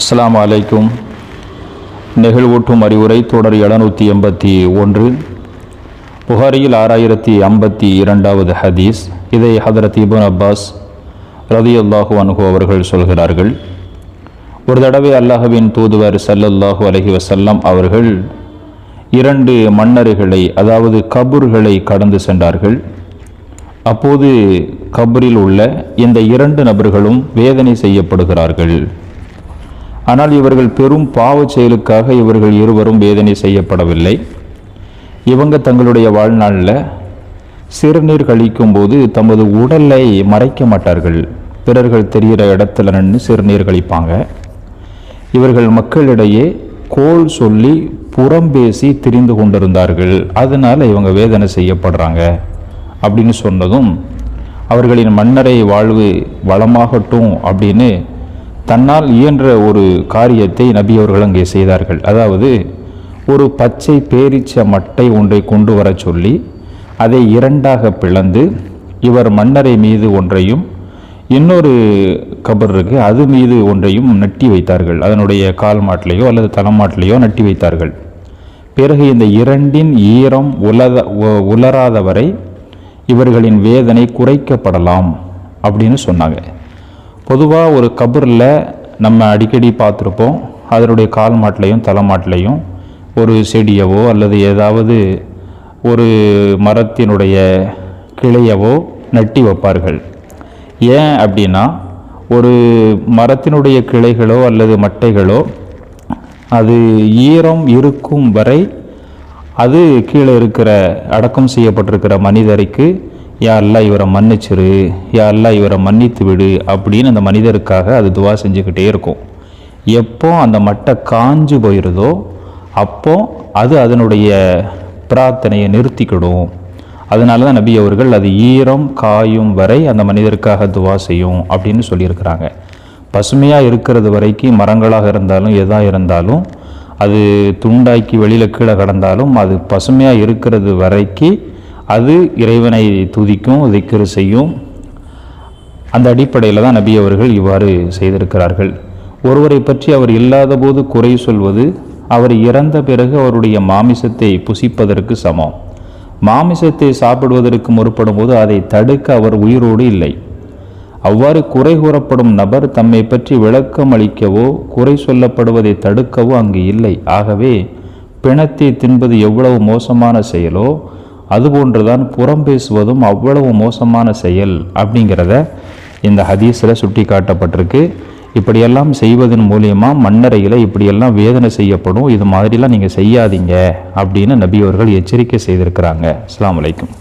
அஸ்லாம் அலைக்கும். நெகிழ்வூட்டும் அறிவுரை தொடர் எழுநூற்றி எண்பத்தி ஒன்று. புகாரியில் ஆறாயிரத்தி ஐம்பத்தி இரண்டாவது ஹதீஸ். இதை ஹதரத் இபுன் அப்பாஸ் ரதியுல்லாஹு அனுகு அவர்கள் சொல்கிறார்கள். ஒரு தடவை அல்லாஹுவின் தூதுவர் சல்லல்லாஹு அலஹி வசல்லம் அவர்கள் இரண்டு மன்னர்களை அதாவது கபூர்களை கடந்து சென்றார்கள். அப்போது கபரில் உள்ள இந்த இரண்டு நபர்களும் வேதனை செய்யப்படுகிறார்கள். ஆனால் இவர்கள் பெரும் பாவச் செயலுக்காக இவர்கள் இருவரும் வேதனை செய்யப்படவில்லை. இவங்க தங்களுடைய வாழ்நாளில் சிறுநீர் கழிக்கும்போது தமது உடலை மறைக்க மாட்டார்கள். பிறர்கள் தெரிகிற இடத்துல நின்று சிறுநீர் கழிப்பாங்க. இவர்கள் மக்களிடையே கோல் சொல்லி புறம் பேசி திரிந்து கொண்டிருந்தார்கள். அதனால் இவங்க வேதனை செய்யப்படுறாங்க அப்படின்னு சொன்னதும் அவர்களின் மன்னரை வாழ்வு வளமாகட்டும் அப்படின்னு தன்னால் இயன்ற ஒரு காரியத்தை நபி அவர்கள் அங்கே செய்தார்கள். அதாவது ஒரு பச்சை பேரிச்ச மட்டை ஒன்றை கொண்டு வரச் சொல்லி அதை இரண்டாக பிளந்து இவர் மன்னரை மீது ஒன்றையும் இன்னொரு கபர் இருக்கு அது மீது ஒன்றையும் நட்டி வைத்தார்கள். அதனுடைய கால் மாட்டிலேயோ அல்லது தலைமாட்டிலேயோ நட்டி வைத்தார்கள். பிறகு இந்த இரண்டின் ஈரம் உலத உலராத வரை இவர்களின் வேதனை குறைக்கப்படலாம் அப்படின்னு சொன்னாங்க. பொதுவாக ஒரு கபரில் நம்ம அடிக்கடி பார்த்துருப்போம். அதனுடைய கால் மாட்டிலையும் தலைமாட்டிலையும் ஒரு செடியவோ அல்லது ஏதாவது ஒரு மரத்தினுடைய கிளையவோ நட்டி வைப்பார்கள். ஏன் அப்படின்னா ஒரு மரத்தினுடைய கிளைகளோ அல்லது மட்டைகளோ அது ஈரம் இருக்கும் வரை அது கீழே இருக்கிற அடக்கம் செய்யப்பட்டிருக்கிற மனிதருக்கு யா அல்லாஹ் இவரை மன்னிச்சிரு யா அல்லாஹ் இவரை மன்னித்து விடு அப்படின்னு அந்த மனிதருக்காக அது துவா செஞ்சுக்கிட்டே இருக்கும். எப்போ அந்த மட்டை காஞ்சு போயிருதோ அப்போ அது அதனுடைய பிரார்த்தனையை நிறுத்திக்கிடும். அதனால தான் நபி அவர்கள் அது ஈரம் காயும் வரை அந்த மனிதருக்காக துவா செய்யும் அப்படின்னு சொல்லியிருக்கிறாங்க. பசுமையாக இருக்கிறது வரைக்கும் மரங்களாக இருந்தாலும் எதாக இருந்தாலும் அது துண்டாக்கி வெளியில் கீழே கடந்தாலும் அது பசுமையாக இருக்கிறது வரைக்கும் அது இறைவனை துதிக்கும் திக்ரு செய்யும். அந்த அடிப்படையில் தான் நபி அவர்கள் இவ்வாறு செய்திருக்கிறார்கள். ஒருவரை பற்றி அவர் இல்லாத போது குறை சொல்வது அவர் இறந்த பிறகு அவருடைய மாமிசத்தை புசிப்பதற்கு சமம். மாமிசத்தை சாப்பிடுவதற்கு முற்படும் போது அதை தடுக்க அவர் உயிரோடு இல்லை. அவ்வாறு குறை கூறப்படும் நபர் தம்மை பற்றி விளக்கம் அளிக்கவோ குறை சொல்லப்படுவதை தடுக்கவோ அங்கு இல்லை. ஆகவே பிணத்தை தின்பது எவ்வளவு மோசமான செயலோ அதுபோன்றுதான் புறம் பேசுவதும் அவ்வளவு மோசமான செயல் அப்படிங்கிறத இந்த ஹதீஸில் சுட்டி காட்டப்பட்டிருக்கு இப்படியெல்லாம் செய்வதன் மூலியமாக மண்ணறையில் இப்படியெல்லாம் வேதனை செய்யப்படும். இது மாதிரிலாம் நீங்கள் செய்யாதீங்க அப்படின்னு நபி அவர்கள் எச்சரிக்கை செய்திருக்கிறாங்க. அஸ்லாம் அலைக்கும்.